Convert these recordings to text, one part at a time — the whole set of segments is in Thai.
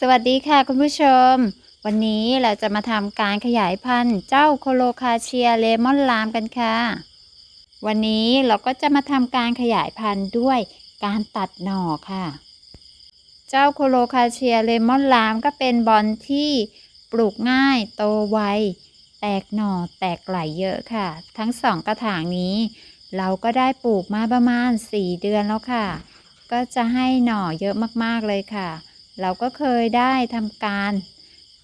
สวัสดีค่ะคุณผู้ชม วันนี้เราจะมาทำการขยายพันธุ์เจ้าโคโลคาเชียเลมอนลามกันค่ะ วันนี้เราก็จะมาทำการขยายพันธุ์ด้วยการตัดหน่อค่ะ เจ้าโคโลคาเชียเลมอนลามก็เป็นบอลที่ปลูกง่ายโตไวแตกหน่อแตกไหลเยอะค่ะ ทั้งสองกระถางนี้ เราก็ได้ปลูกมาประมาณ 4 เดือนแล้วค่ะ ก็จะให้หน่อเยอะมากๆเลยค่ะ เราก็เคยได้ทำการ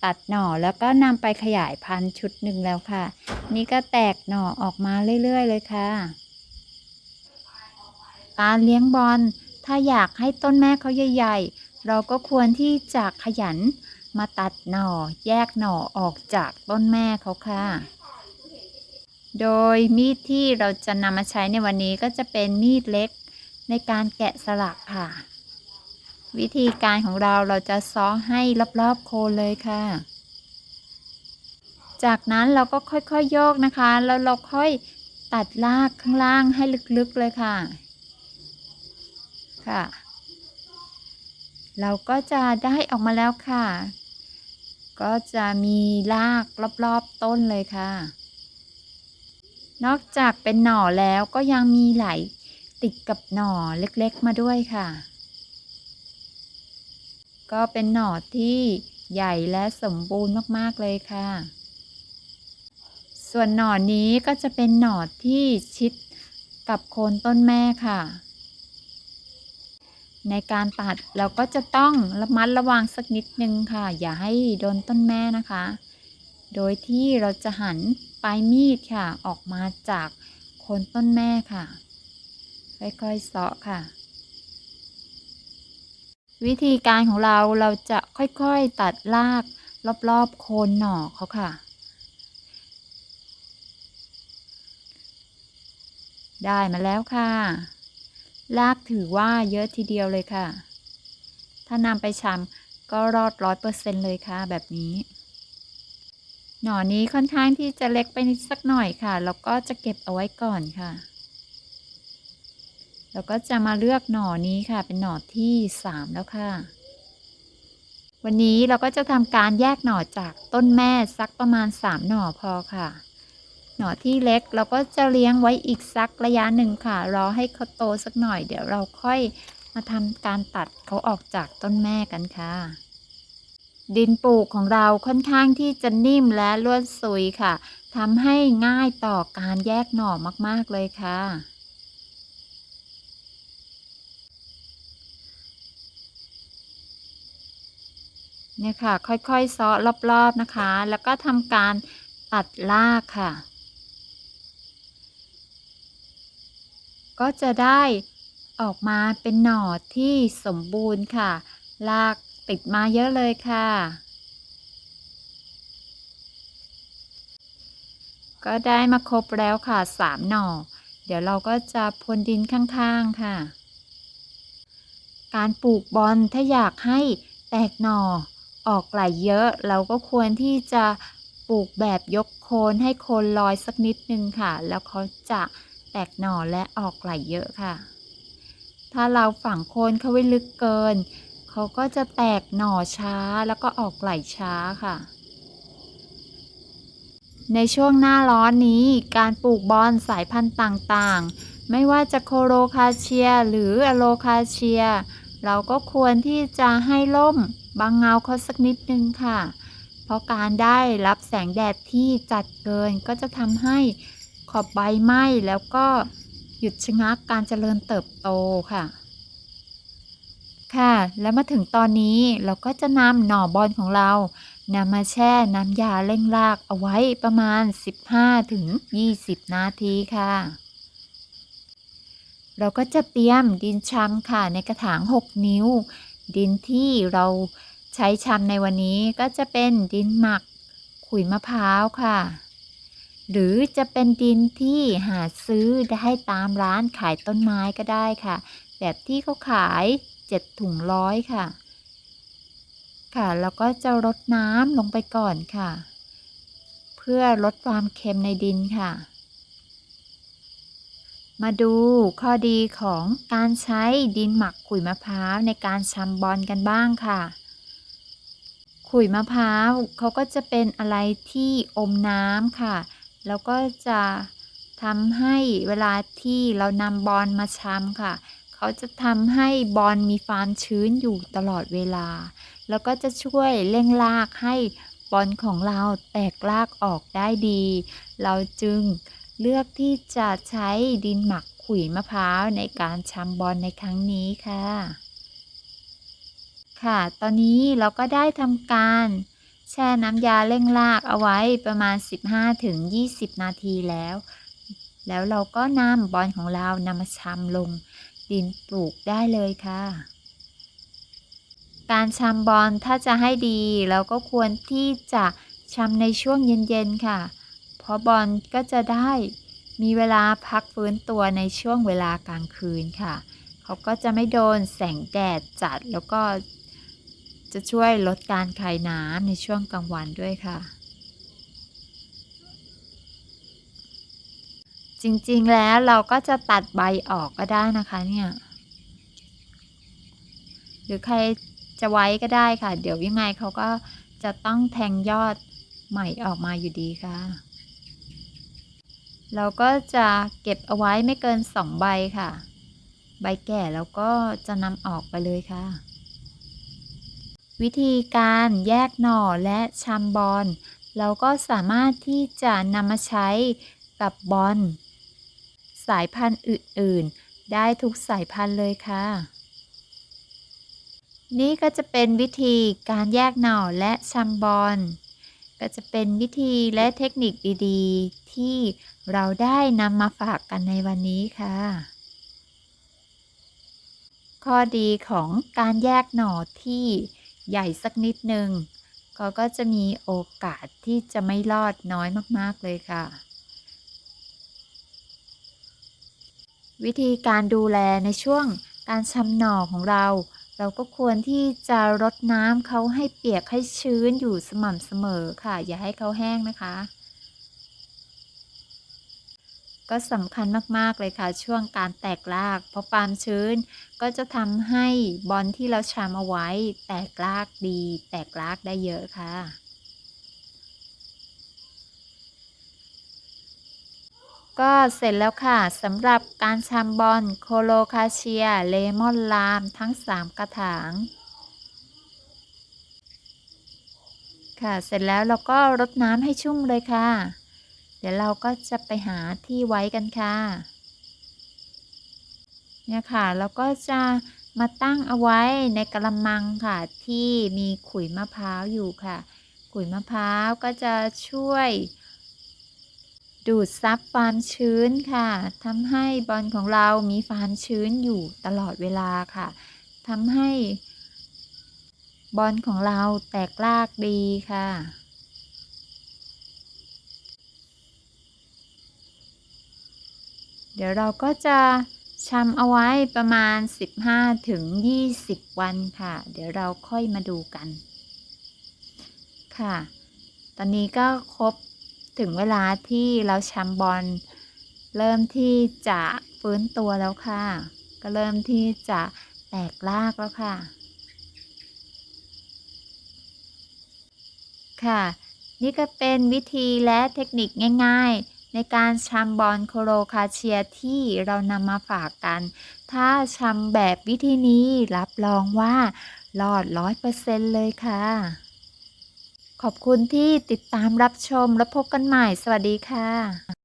ตัดหน่อแล้วก็นำไปขยายพันธุ์ชุดหนึ่งแล้วค่ะ นี่ก็แตกหน่อออกมาเรื่อย ๆ เลยค่ะ การเลี้ยงบอลถ้าอยากให้ต้นแม่เขาใหญ่ ๆ เราก็ควรที่จะขยันมาตัดหน่อแยกหน่อออกจากต้นแม่เขาค่ะ โดยมีดที่เราจะนำมาใช้ในวันนี้ก็จะเป็นมีดเล็กในการแกะสลักค่ะ วิธีการของเราเราจะซ้อให้รอบๆโคนเลยค่ะ จากนั้นเราก็ค่อยๆโยกนะคะ แล้วเราค่อยตัดรากข้างล่างให้ลึกๆเลยค่ะ ค่ะ เราก็จะได้ออกมาแล้วค่ะ ก็จะมีรากรอบๆต้นเลยค่ะ นอกจากเป็นหน่อแล้วก็ยังมีไหลติดกับหน่อเล็กๆมาด้วยค่ะ ก็เป็นหน่อที่ใหญ่และสมบูรณ์มากๆเลยค่ะ ส่วนหน่อนี้ก็จะเป็นหน่อที่ชิดกับโคนต้นแม่ค่ะ ในการตัดเราก็จะต้องระมัดระวังสักนิดนึงค่ะ อย่าให้โดนต้นแม่นะคะ โดยที่เราจะหันปลายมีดค่ะ ออกมาจากโคนต้นแม่ค่ะ ค่อยๆเสาะค่ะ วิธีการของเราเราจะค่อยๆตัดรากรอบๆโคนหน่อเขาค่ะ ได้มาแล้วค่ะ รากถือว่าเยอะทีเดียวเลยค่ะ ถ้านำไปชำก็รอดร้อยเปอร์เซ็นเลยค่ะ แบบนี้ หน่อนี้ค่อนข้างที่จะเล็กไปนิดสักหน่อยค่ะ แล้วก็จะเก็บเอาไว้ก่อนค่ะ แล้วก็จะมาเลือกหน่อนี้ค่ะ เป็นหน่อที่สามแล้วค่ะ วันนี้เราก็จะทำการแยกหน่อจากต้นแม่สักประมาณสามหน่อพอค่ะ หน่อที่เล็กเราก็จะเลี้ยงไว้อีกสักระยะหนึ่งค่ะ รอให้เขาโตสักหน่อย เดี๋ยวเราค่อยมาทำการตัดเขาออกจากต้นแม่กันค่ะ ดินปลูกของเราค่อนข้างที่จะนิ่มและล้วนซุยค่ะทำให้ง่ายต่อการแยกหน่อมาก ๆ เลยค่ะ เนี่ยค่ะ ค่อยๆซาะรอบๆนะคะ แล้วก็ทำการตัดรากค่ะ ก็จะได้ออกมาเป็นหน่อที่สมบูรณ์ค่ะรากติดมาเยอะเลยค่ะ ก็ได้มาครบแล้วค่ะสามหน่อ เดี๋ยวเราก็จะพรวนดินข้างๆค่ะ การปลูกบอลถ้าอยากให้แตกหน่อ ออกไหลเยอะ เราก็ควรที่จะปลูกแบบยกโคนให้โคนลอยสักนิดนึงค่ะ แล้วเขาจะแตกหน่อและออกไหลเยอะค่ะ ถ้าเราฝังโคนเขาไว้ลึกเกิน เขาก็จะแตกหน่อช้าแล้วก็ออกไหลช้าค่ะ ในช่วงหน้าร้อนนี้การปลูกบอนสายพันธุ์ต่างๆ ไม่ว่าจะโคโรคาเชีย หรืออโลคาเชีย เราก็ควรที่จะให้ล่มบางเงาเขาสักนิดนึงค่ะ เพราะการได้รับแสงแดดที่จัดเกินก็จะทำให้ขอบใบไหม้แล้วก็หยุดชะงักการเจริญเติบโตค่ะ ค่ะ แล้วมาถึงตอนนี้เราก็จะนำหน่อบอลของเรานำมาแช่น้ำยาเร่งรากเอาไว้ประมาณ 15-20 นาทีค่ะ เราก็จะเตรียมดินชำค่ะในกระถาง 6 นิ้ว ดินที่เราใช้ชำในวันนี้ก็จะเป็นดินหมักขุยมะพร้าวค่ะ หรือจะเป็นดินที่หาซื้อได้ตามร้านขายต้นไม้ก็ได้ค่ะ แบบที่เขาขาย7ถุงร้อยค่ะ ค่ะ แล้วก็จะรดน้ำลงไปก่อนค่ะ เพื่อลดความเค็มในดินค่ะ มาดูข้อดีของการใช้ดินหมักขุยมะพร้าวในการชำบอลกันบ้างค่ะ ขุยมะพร้าวเขาก็จะเป็นอะไรที่อมน้ำค่ะ แล้วก็จะทำให้เวลาที่เรานำบอลมาชำค่ะ เขาจะทำให้บอลมีความชื้นอยู่ตลอดเวลา แล้วก็จะช่วยเร่งรากให้บอลของเราแตกรากออกได้ดี เราจึง เลือกที่จะใช้ดินหมักขุยมะพร้าวในการชำบอลในครั้งนี้ค่ะ ค่ะ ตอนนี้เราก็ได้ทำการแช่น้ำยาเร่งรากเอาไว้ประมาณ 15-20 นาทีแล้ว แล้วเราก็นำบอลของเรานำมาชำลงดินปลูกได้เลยค่ะ การชำบอลถ้าจะให้ดี เราก็ควรที่จะชำในช่วงเย็นๆค่ะเพราะบอลก็จะได้มีเวลาพักฟื้นตัวในช่วงเวลากลางคืนค่ะ เขาก็จะไม่โดนแสงแดดจัดแล้วก็จะช่วยลดการคายน้ำในช่วงกลางวันด้วยค่ะ จริงๆแล้วเราก็จะตัดใบออกก็ได้นะคะเนี่ย หรือใครจะไว้ก็ได้ค่ะ เดี๋ยวยังไงเขาก็จะต้องแทงยอดใหม่ออกมาอยู่ดีค่ะ เราก็จะเก็บเอาไว้ไม่เกินสองใบค่ะ ใบแก่แล้วก็จะนำออกไปเลยค่ะ วิธีการแยกหน่อและชำบอลเราก็สามารถที่จะนำมาใช้กับบอลสายพันธุ์อื่น ๆ ได้ทุกสายพันธุ์เลยค่ะ นี่ก็จะเป็นวิธีการแยกหน่อและชำบอล ก็จะเป็นวิธีและเทคนิคดีๆ ที่เราได้นำมาฝากกันในวันนี้ค่ะ ข้อดีของการแยกหน่อที่ใหญ่สักนิดหนึ่งก็ก็จะมีโอกาสที่จะไม่รอดน้อยมากๆเลยค่ะ วิธีการดูแลในช่วงการชำหน่อของเรา เราก็ควรที่จะรดน้ำเขาให้เปียกให้ชื้นอยู่สม่ำเสมอค่ะ อย่าให้เขาแห้งนะคะ ก็สำคัญมากๆเลยค่ะ ช่วงการแตกราก เพราะความชื้นก็จะทำให้บอลที่เราชำเอาไว้ แตกรากดี แตกรากได้เยอะค่ะ ก็เสร็จแล้วค่ะสำหรับการชำบอลโคโลคาเชีย เลมอนลามทั้ง 3 กระถาง ค่ะเสร็จแล้วเราก็รดน้ำให้ชุ่มเลยค่ะ เดี๋ยวเราก็จะไปหาที่ไว้กันค่ะเนี่ยค่ะเราก็จะมาตั้งเอาไว้ในกระมังค่ะที่มีขุยมะพร้าวอยู่ค่ะ ขุยมะพร้าวก็จะช่วย ดูดซับความชื้นค่ะทำให้บอลของเรามีความชื้นอยู่ตลอดเวลาค่ะทำให้บอลของเราแตกรากดีค่ะ เดี๋ยวเราก็จะชำเอาไว้ประมาณ 15ถึง20วันค่ะ เดี๋ยวเราค่อยมาดูกัน ค่ะ ตอนนี้ก็ครบ ถึงเวลาที่เราแชำบอลเริ่มที่จะฟื้นตัวแล้วค่ะ ก็เริ่มที่จะแตกรากแล้วค่ะ ค่ะ นี่ก็เป็นวิธีและเทคนิคง่าย ๆ ในการชำบอลโคโลคาเชียที่เรานำมาฝากกัน ถ้าชำแบบวิธีนี้รับรองว่า รอดร้อยเปอร์เซ็นต์เลยค่ะ ขอบคุณที่ติดตามรับชมและพบกันใหม่ สวัสดีค่ะ